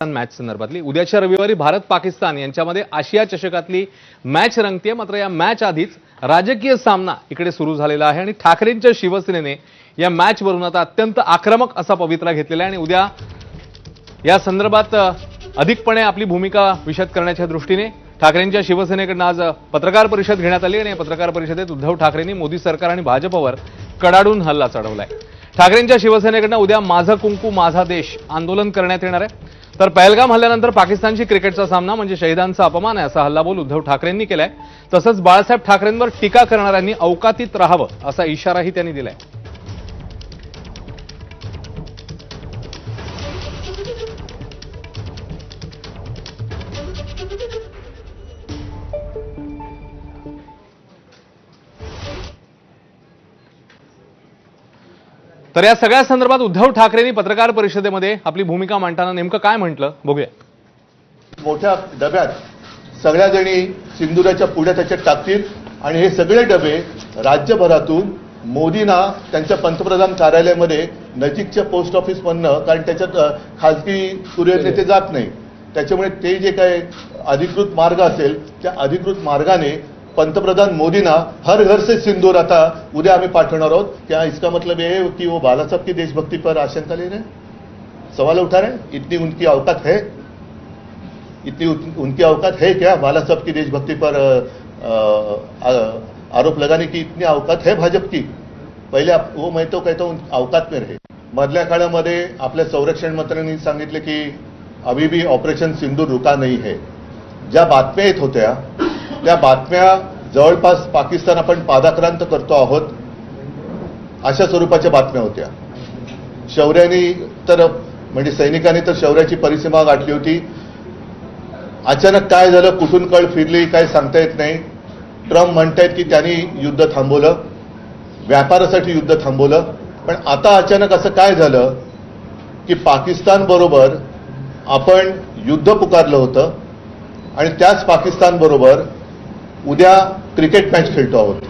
Match संदर्भातली. उद्याच्या रविवारी भारत पाकिस्तान यांच्यामध्ये आशिया चषकातली मॅच रंगतीये. मात्र या मॅच आधीच राजकीय सामना इकडे सुरू झालेला आहे आणि ठाकरेंच्या शिवसेनेने या मॅचवरून आता अत्यंत आक्रमक असा पवित्रा घेतलेला आहे आणि उद्या या संदर्भात अधिकपणे आपली भूमिका विशद करण्याच्या दृष्टीने ठाकरेंच्या शिवसेनेकडनं आज पत्रकार परिषद घेण्यात आली आणि या पत्रकार परिषदेत उद्धव ठाकरेंनी मोदी सरकार आणि भाजपवर कडाडून हल्ला चढवलाय. ठाकरेंच्या शिवसेनेकडनं उद्या माझं कुंकू माझा देश आंदोलन करण्यात येणार आहे. तर पहलगाम हल्ल्यानंतर पाकिस्तानशी क्रिकेटचा सामना म्हणजे शहीदांचा अपमान आहे असा हल्लाबोल उद्धव ठाकरेंनी केलाय. तसंच बाळासाहेब ठाकरेंवर टीका करणाऱ्यांनी अवकातीत राहावं असा इशाराही त्यांनी दिलाय. तर या सगळ्या संदर्भात उद्धव ठाकरेंनी पत्रकार परिषदेमध्ये आपली भूमिका मांडताना नेमकं काय म्हटलं? बघूया. मोठ्या डब्यात सगळ्या जणी सिंदुराच्या पुढे त्याच्यात टाकतील आणि हे सगळे डबे राज्यभरातून मोदींना त्यांच्या पंतप्रधान कार्यालयामध्ये नजीकच्या पोस्ट ऑफिसमधनं कारण त्याच्यात अ, खाजगी कुरिअर नेते जात नाही त्याच्यामुळे ते जे काही अधिकृत मार्ग असेल त्या अधिकृत मार्गाने पंतप्रधान मोदींना हर घर से सिंदूर आता उद्या आम्ही पाठवणार आहोत. क्या इसका मतलब ये कि वो बाला साहब की देशभक्ति पर आशंका ले रहे सवाल उठा रहे इतनी उनकी औकात है? इतनी उनकी औकात है क्या बाला साहब की देशभक्ति पर आ- आरोप लगाने की इतनी औकात है भाजप की? पहिले वो मैं तो कहता हूं औकात में रहे। मधल्या काळामध्ये आपल्या संरक्षण मंत्र्यांनी सांगितले की अभी भी ऑपरेशन सिंधूर रुका नाही है। ज्या बातम्या येत होत्या त्या बातम्या जवळपास पाकिस्तान आपण पादाक्रांत करतो आहोत अशा स्वरूपाच्या बातम्या होत्या. शौर्यानी तर म्हणजे सैनिकांनी तर शौर्याची परिसीमा गाठली होती. अचानक काय झालं कुठून कळ फिरली काय सांगता येत नाही. ट्रम्प म्हणतायत की त्यांनी युद्ध थांबवलं व्यापारासाठी युद्ध थांबवलं. पण आता अचानक असं काय झालं की पाकिस्तान बरोबर आपण युद्ध पुकारलं होतं आणि त्याच पाकिस्तान बरोबर उद्या क्रिकेट मॅच खेळतो आहोत.